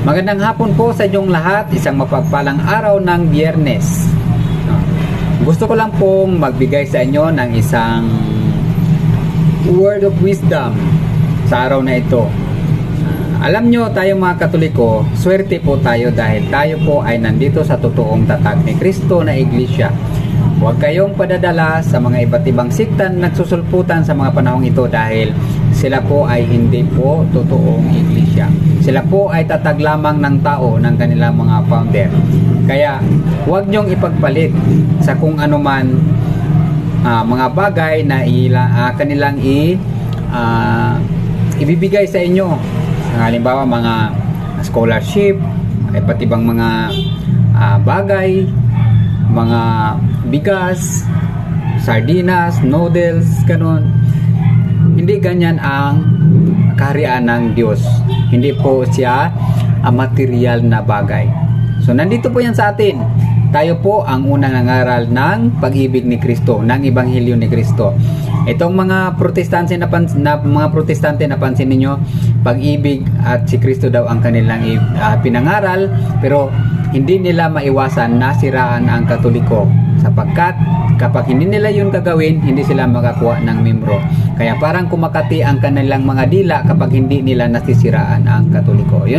Magandang hapon po sa inyong lahat. Isang mapagpalang araw ng biyernes. Gusto ko lang pong magbigay sa inyo ng isang word of wisdom sa araw na ito. Alam nyo, tayo mga katoliko, swerte po tayo dahil tayo po ay nandito sa totoong tatag ni Kristo na iglesia. Huwag kayong padadala sa mga iba't ibang siktan nagsusulputan sa mga panahong ito dahil sila po ay hindi po totoong iglesia. Sila po ay tatag lamang ng tao ng kanilang mga founder. Kaya huwag nyong ipagpalit sa kung anuman ah, mga bagay na ila, ah, kanilang i, ah, ibibigay sa inyo. Halimbawa mga scholarship, iba't ibang mga ah, bagay, mga bigas, sardinas, noodles, ganun. Hindi ganyan ang kaharian ng Diyos. Hindi po siya ang material na bagay. So nandito po yan sa atin. Tayo po ang unang nangaral ng pag-ibig ni Kristo, ng ebanghelyo ni Kristo. Itong mga protestante na, pans- na mga protestante na pansin ninyo, pag-ibig at si Kristo daw ang kanilang ah, pinangaral, pero hindi nila maiwasan na siraan ang katoliko sapagkat kapag hindi nila yun gagawin, hindi sila makakuha ng membro. Kaya parang kumakati ang kanilang mga dila kapag hindi nila nasisiraan ang katoliko. Yun